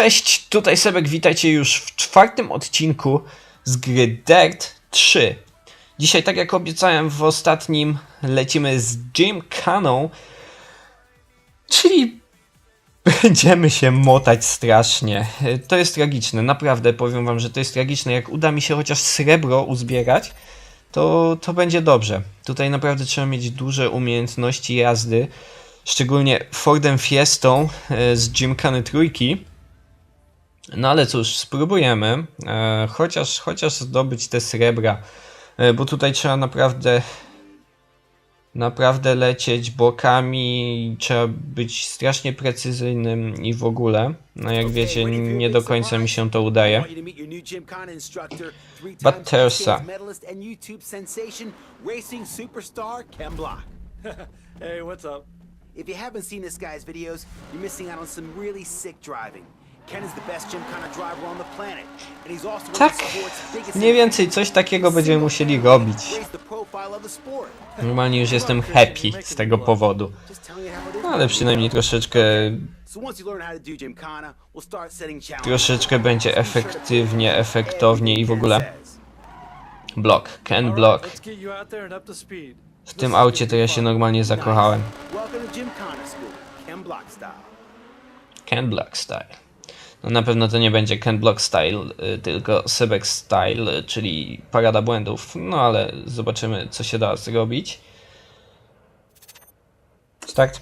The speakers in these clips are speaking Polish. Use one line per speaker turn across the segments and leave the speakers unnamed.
Cześć, tutaj Sebek, witajcie już w czwartym odcinku z gry Dirt 3. Dzisiaj, tak jak obiecałem w ostatnim, lecimy z Gymkaną, czyli będziemy się motać strasznie. To jest tragiczne, naprawdę powiem wam, że to jest tragiczne. Jak uda mi się chociaż srebro uzbierać, to, to będzie dobrze. Tutaj naprawdę trzeba mieć duże umiejętności jazdy, szczególnie Fordem Fiestą e, z Gymkany trójki. No ale cóż, spróbujemy, e, chociaż, chociaż zdobyć te srebra, e, bo tutaj trzeba naprawdę naprawdę lecieć bokami, trzeba być strasznie precyzyjnym i w ogóle. No jak wiecie, nie do końca mi się to udaje. But Tersa.
medalist and YouTube sensation, racing superstar Ken Block.
Hey, what's up?
If you haven't seen this guy's videos, you're missing out on some really sick driving.
Tak, mniej więcej coś takiego będziemy musieli robić. Normalnie już jestem happy z tego powodu. No ale przynajmniej troszeczkę, troszeczkę będzie efektywnie, efektownie i w ogóle. Block, can block. W tym aucie to ja się normalnie zakochałem.
Ken Block style.
No na pewno to nie będzie Ken Block Style, y, tylko Sebek Style, y, czyli parada błędów. No ale zobaczymy, co się da zrobić. Start.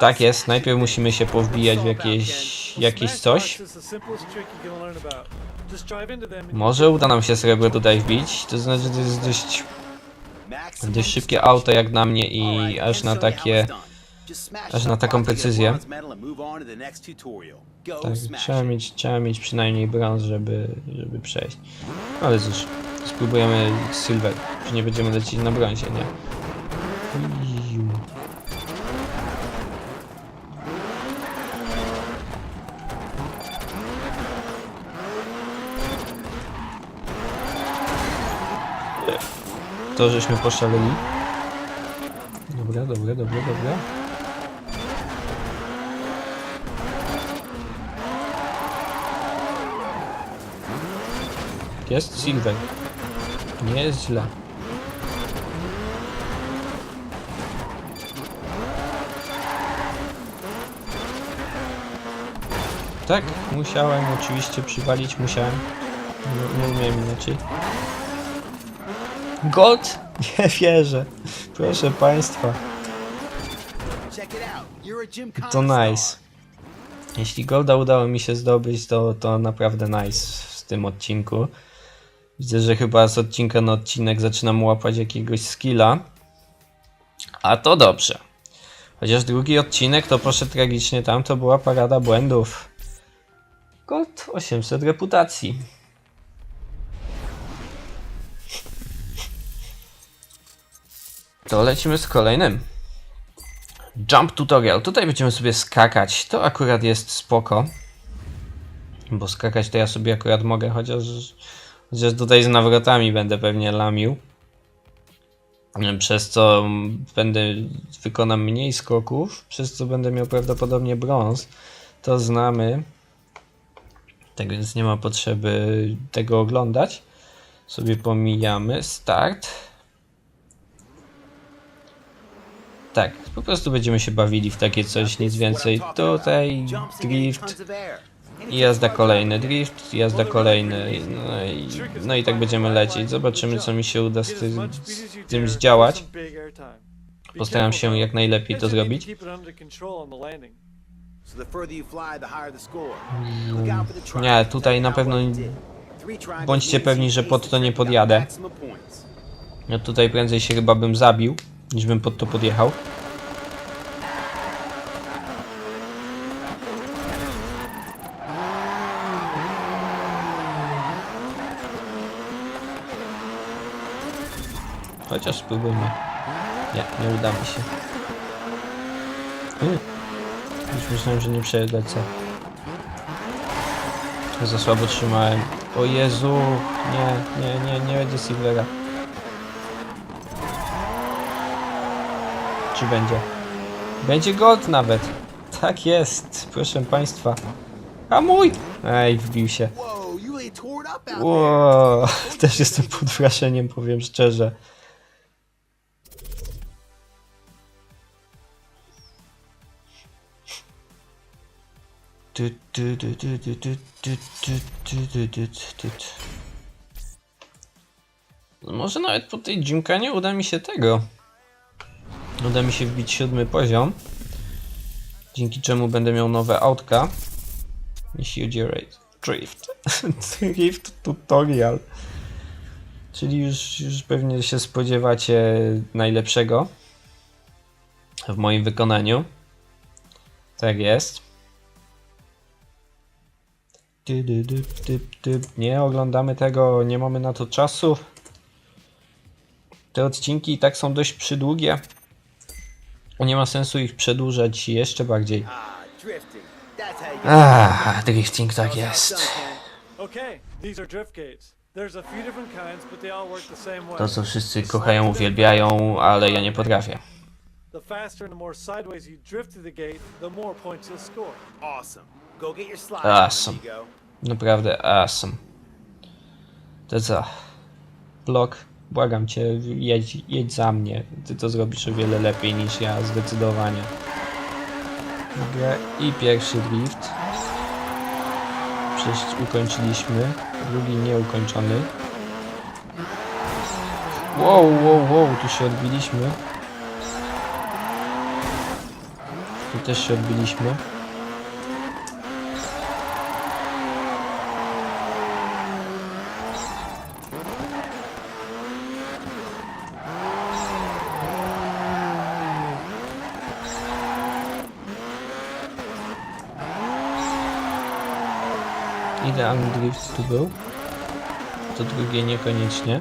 Tak jest, najpierw musimy się powbijać w jakieś, jakieś coś. Może uda nam się srebro tutaj wbić, to znaczy to jest dość, dość szybkie auto jak na mnie i aż na takie... aż na taką precyzję. Tak, trzeba mieć, trzeba mieć przynajmniej brąz, żeby, żeby przejść. Ale cóż, spróbujemy silver, że nie będziemy lecieć na brązie, nie? To żeśmy poszaleli. Dobra, dobra, dobra, dobra. Jest Silver. Nie jest źle. Tak, musiałem oczywiście przywalić, musiałem. Nie, nie umiem inaczej. Gold? Nie wierzę. Proszę państwa. To nice. Jeśli Golda udało mi się zdobyć, to, to naprawdę nice w tym odcinku. Widzę, że chyba z odcinka na odcinek zaczynam łapać jakiegoś skilla. A to dobrze. Chociaż drugi odcinek to poszedł tragicznie, tam to była parada błędów. Gold 800 reputacji. To lecimy z kolejnym. Jump tutorial. Tutaj będziemy sobie skakać. To akurat jest spoko. Bo skakać to ja sobie akurat mogę, chociaż, chociaż tutaj z nawrotami będę pewnie lamił. Przez co będę wykonam mniej skoków, przez co będę miał prawdopodobnie brąz. To znamy. Tak więc nie ma potrzeby tego oglądać. Sobie pomijamy. Start. Tak, po prostu będziemy się bawili w takie coś, nic więcej. Tutaj drift, i jazda kolejny, drift, jazda kolejny, no i, no i tak będziemy lecieć. Zobaczymy, co mi się uda z, ty, z tym zdziałać. Postaram się jak najlepiej to zrobić. Nie, tutaj na pewno bądźcie pewni, że pod to nie podjadę. Ja tutaj prędzej się chyba bym zabił, niż bym pod to podjechał. Chociaż spróbujmy. Nie, nie uda mi się. Hmm. Już myślałem, że nie przelecę. Za słabo trzymałem. O Jezu! Nie, nie, nie, nie będzie Silvera. Czy będzie? Będzie gold nawet. Tak jest, proszę państwa. A mój! Ej, wbił się. Wow, też jestem pod wrażeniem, powiem szczerze. Może nawet po tej gymkanie uda mi się tego. Uda mi się wbić siódmy poziom. Dzięki czemu będę miał nowe autka. Jeśli chodzi o. Drift. Drift tutorial. Czyli już, już pewnie się spodziewacie najlepszego w moim wykonaniu. Tak jest. Ty, ty, ty, ty, ty. Nie oglądamy tego, nie mamy na to czasu. Te odcinki i tak są dość przydługie. Nie ma sensu ich przedłużać jeszcze bardziej.
Ah, drifting.
Ah, tak jest. To co wszyscy kochają, uwielbiają, ale ja nie potrafię.
The faster and the more sideways you drift through the gate, the more points you'll score.
Awesome.
Awesome. Naprawdę awesome. To co? Blok, błagam cię, jedź, jedź za mnie. Ty to zrobisz o wiele lepiej niż ja, zdecydowanie. Dobra, i pierwszy drift. Przecież ukończyliśmy. Drugi nieukończony. Wow, wow, wow, tu się odbiliśmy. Tu też się odbiliśmy. Idealny drift tu był. To drugie niekoniecznie.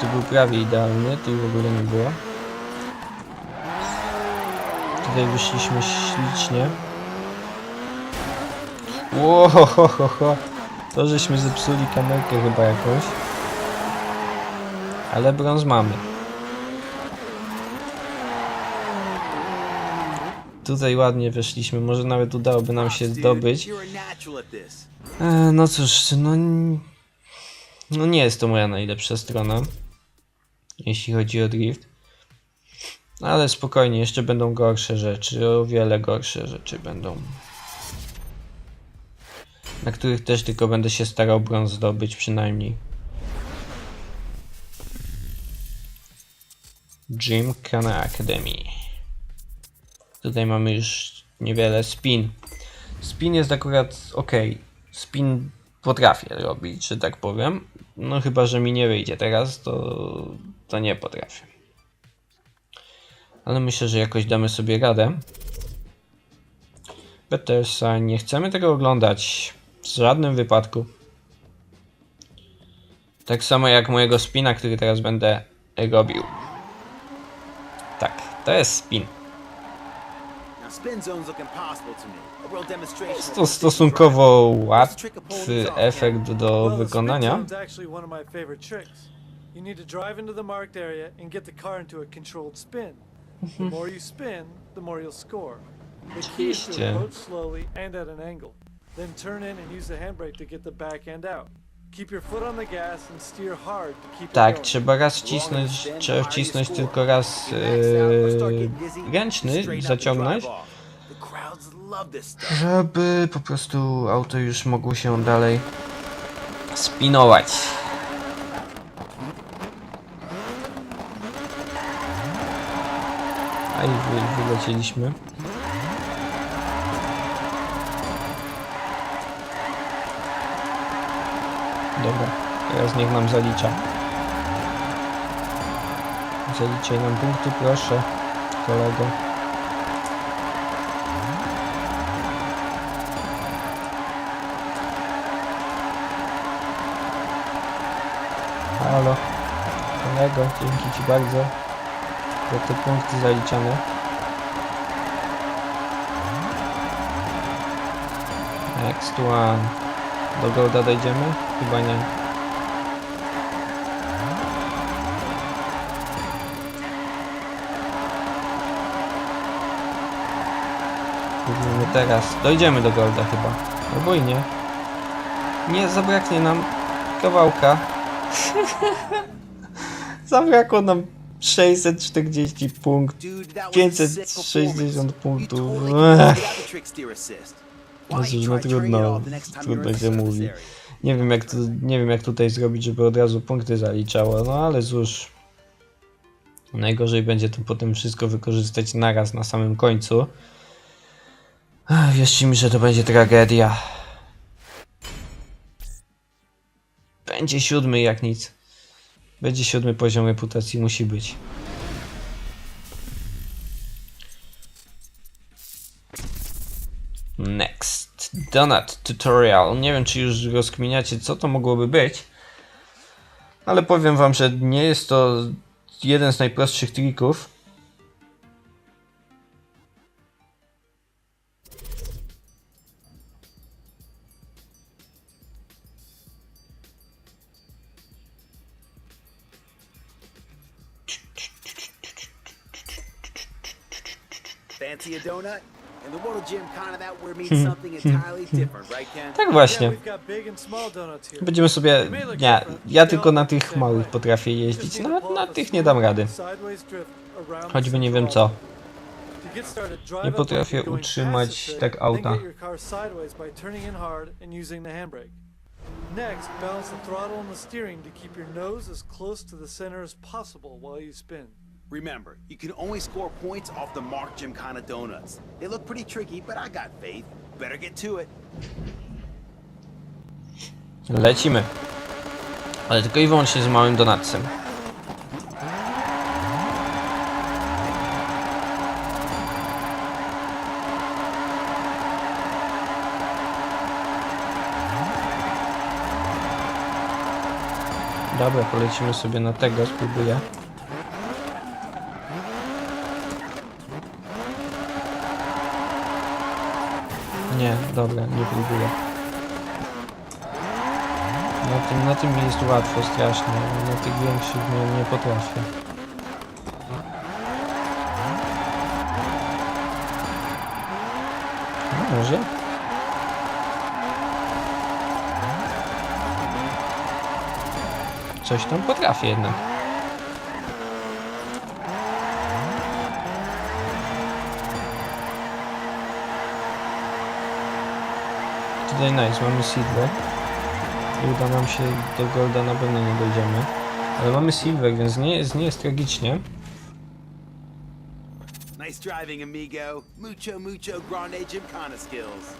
Tu był prawie idealny, tu w ogóle nie było. Tutaj wyszliśmy ślicznie. Ło, ho, ho, ho, ho. To żeśmy zepsuli kamerkę chyba jakąś. Ale brąz mamy. Tutaj ładnie weszliśmy, może nawet udałoby nam się zdobyć. E, no cóż, no, no nie jest to moja najlepsza strona, jeśli chodzi o drift. Ale spokojnie, jeszcze będą gorsze rzeczy, o wiele gorsze rzeczy będą. Na których też tylko będę się starał brąz zdobyć przynajmniej. Gymkhana Academy. Tutaj mamy już niewiele spin. Spin jest akurat ok. Spin potrafię robić, że tak powiem. No chyba, że mi nie wyjdzie teraz, to, to nie potrafię. Ale myślę, że jakoś damy sobie radę. Petersa, nie chcemy tego oglądać. W żadnym wypadku. Tak samo jak mojego spina, który teraz będę robił. Tak, to jest spin. Jest
of
to stosunkowo łatwy efekt do
spin
wykonania.
zone's actually one of my favorite tricks. You need to drive into the marked area and get the car into a controlled spin. The mm-hmm. more you spin, the more you'll score. The key is to
Oczywiście.
approach slowly and at an angle. Then turn in and use the handbrake to get the back end out.
Tak, trzeba raz wcisnąć, trzeba wcisnąć tylko raz e, ręczny, zaciągnąć, żeby po prostu auto już mogło się dalej spinować. A i wy, wylecieliśmy. Dobra, teraz niech nam zalicza. Zaliczaj nam punkty, proszę, kolego. Halo, kolego, dzięki Ci bardzo za te punkty zaliczane. Next one. Do Golda dojdziemy? Chyba nie. Próbujmy teraz. Dojdziemy do Golda chyba. Albo i nie. Nie, zabraknie nam kawałka. Zabrakło nam 640 punktów. 560 punktów.
Jezus,
no trudno. Trudno się mówi. Nie wiem, jak nie wiem jak tutaj zrobić, żeby od razu punkty zaliczało, no ale cóż. Najgorzej będzie to potem wszystko wykorzystać naraz na samym końcu. Ach, Wierzcie mi, że to będzie tragedia. Będzie siódmy jak nic. Będzie siódmy poziom reputacji, musi być. Next. Donut Tutorial. Nie wiem, czy już rozkminiacie, co to mogłoby być. Ale powiem wam, że nie jest to jeden z najprostszych trików.
Fancy a donut? Right, Ken?
Tak właśnie. Będziemy sobie... Nie, ja tylko na tych małych potrafię jeździć.
to
Na, na tych nie dam rady. Choćby nie wiem co. Nie potrafię utrzymać tak auta.
Next, balance the throttle and the steering to keep your nose as close to the center as possible while you spin.
Remember, you can only score points off the Mark Gymkhana donuts. They look pretty tricky, but I got faith. Better get to it.
Lecimy. Ale tylko i wyłącznie z małym donacem. Dobra, polecimy sobie na tego, spróbuję. Nie, dobra, nie próbuję. Na tym, na tym jest łatwo strasznie, na tych większych nie, nie potrafię. No, może? Coś tam potrafię jednak. Tutaj nice, mamy Silver. I uda nam się do Golda na pewno nie dojdziemy. Ale mamy Silver, więc nie jest, nie jest tragicznie.
Nice driving, amigo. Mucho, mucho grande Gymkhana skills.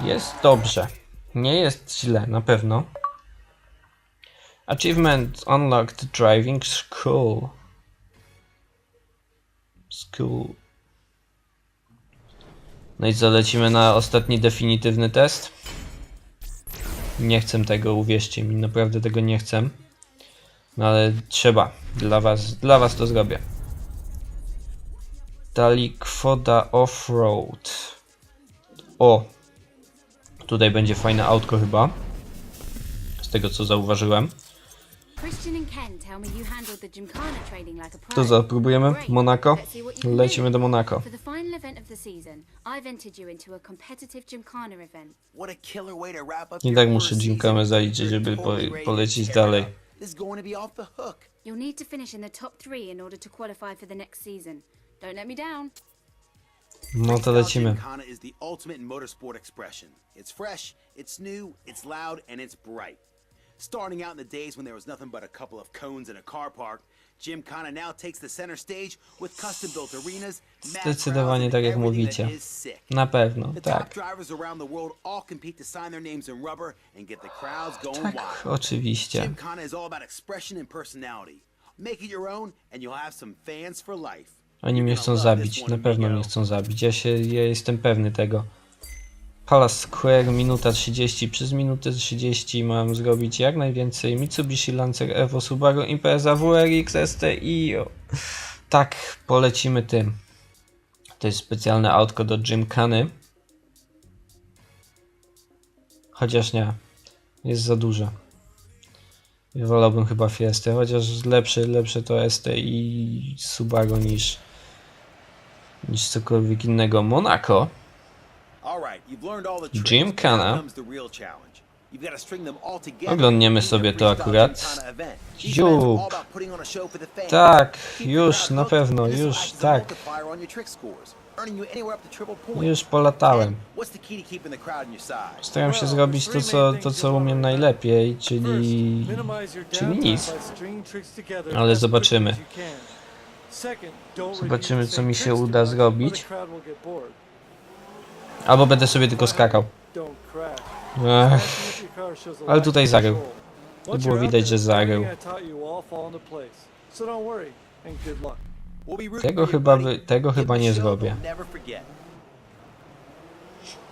Jest dobrze. Nie jest źle, na pewno. Achievement Unlocked Driving School. No i co, lecimy na ostatni definitywny test? Nie chcę tego, uwierzcie mi, naprawdę tego nie chcę. No ale trzeba. Dla was, dla was to zrobię. Dalikwoda Offroad. O, Tutaj będzie fajne autko chyba. Z tego co zauważyłem. To co, próbujemy? Monako?
Can
Lecimy
do.
Monako.
Up
I tak muszę
season.
Gymkhamę zaliczyć, żeby po-
it
dalej.
up. This is going to be off the hook.
You'll need to finish in the top three in order to qualify for the next season. Don't let me down.
No to lecimy.
Gymkhana is the ultimate in motorsport expression. It's fresh, it's new, it's loud, and it's bright. Starting out in the days when there was nothing but a couple of cones in a car park, Gymkhana now takes the center stage with custom-built arenas, mad
Zdecydowanie tak jak
and
mówicie. Na pewno, tak.
drivers around the world all compete to sign their names in rubber and get the crowds going
Tak, oczywiście.
And and.
Oni mnie chcą zabić, na pewno mnie chcą zabić. Ja się, ja jestem pewny tego. Palace Square, minuta 30. Przez minutę 30 mam zrobić jak najwięcej Mitsubishi Lancer Evo Subaru Impreza WRX STI. Tak, polecimy tym. To jest specjalne autko do Gymkhany. Chociaż nie, jest za duże. Wolałbym chyba Fiestę, chociaż lepsze, lepsze to i Subaru niż, niż cokolwiek innego. Monaco.
Together
Oglądniemy sobie to akurat.
Gymkhana fans.
Tak, już, na pewno, już, tak. Już polatałem. Staram się zrobić to, co, to, co umiem najlepiej, czyli... Czyli nic. Ale zobaczymy. Zobaczymy, co mi się uda zrobić. Albo będę sobie tylko skakał. Ech, Ale tutaj zarył.
Once
było widać, że zarył. Tego chyba tego chyba nie zrobię.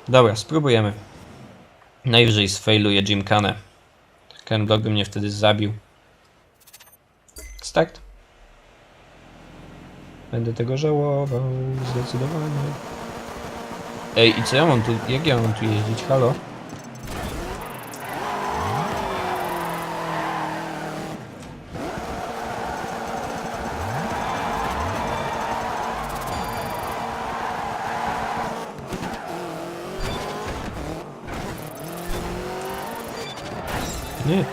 Dobra, spróbujemy. Najwyżej sfailuję Gymkhanę. Ken Block by mnie wtedy zabił. Start. Będę tego żałował, zdecydowanie. Ej, i co ja mam tu, jak ja mam tu jeździć, halo? Nie.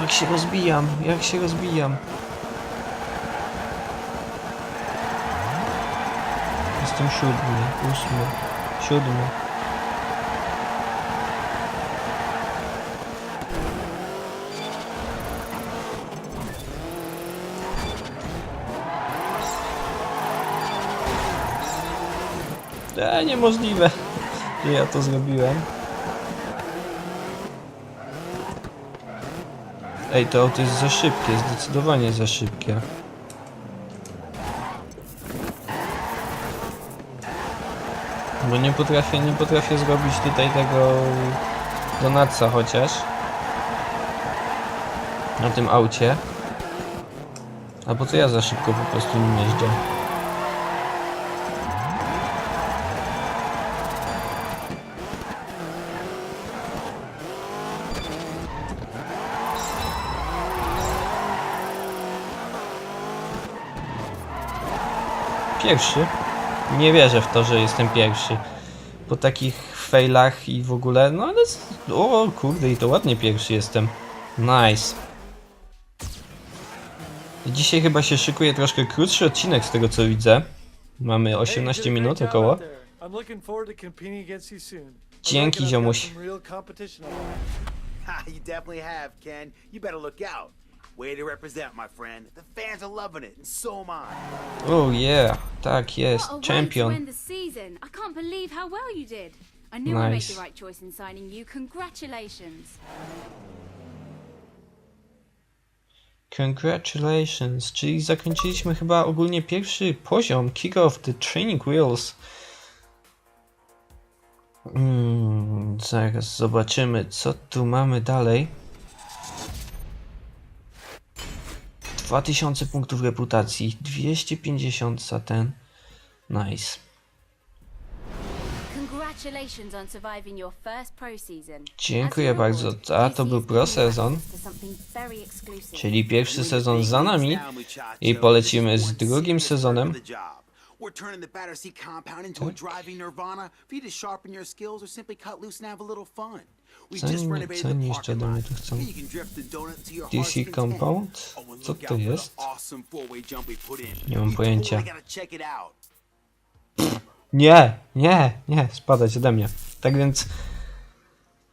Jak się rozbijam, jak się rozbijam. Jestem siódmy, ósmy, siódmy. E, niemożliwe, że ja to zrobiłem. Ej, to auto jest za szybkie, zdecydowanie za szybkie. Bo nie potrafię, nie potrafię zrobić tutaj tego donaca chociaż. Na tym aucie. Albo to ja za szybko po prostu nim jeżdżę. Pierwszy? Nie wierzę w to, że jestem pierwszy. Po takich failach i w ogóle, no ale... O kurde, i to ładnie pierwszy jestem. Nice. Dzisiaj chyba się szykuje troszkę krótszy odcinek z tego co widzę. Mamy
Hey,
18
you did a
minut około. Dzięki, ziomuś.
you definitely have, Ken. You better look out. Way to represent, my friend. The fans are loving it, and so am I.
Oh yeah, tak jest,
What a way to
champion.
end the season. I can't believe how well you did. I knew I made
Nice.
the right choice in signing you. Congratulations.
Congratulations, czyli zakończyliśmy chyba ogólnie pierwszy poziom Kick off the Training Wheels. Mm, zaraz zobaczymy, co tu mamy dalej. 2000 punktów reputacji, 250 za ten. Nice. Dziękuję bardzo. A to był pro sezon, czyli pierwszy sezon za nami i polecimy z drugim sezonem.
We're turning the Battersea compound into a driving nirvana for you to sharpen your skills or simply cut loose and have a little fun. The
oni jeszcze ode mnie tu chcą? DC. Compound?
Oh,
Co
look
to jest? Nie mam pojęcia. Nie, nie, nie, spadać ode mnie. Tak więc.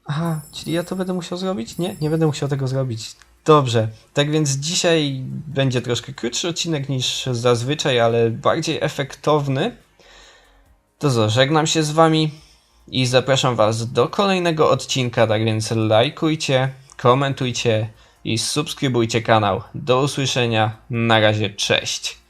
Aha, czyli ja to będę musiał zrobić? Nie, nie będę musiał tego zrobić. Dobrze, tak więc dzisiaj będzie troszkę krótszy odcinek niż zazwyczaj, ale bardziej efektowny. To co, żegnam się z wami i zapraszam was do kolejnego odcinka, tak więc lajkujcie, komentujcie i subskrybujcie kanał. Do usłyszenia, na razie, cześć.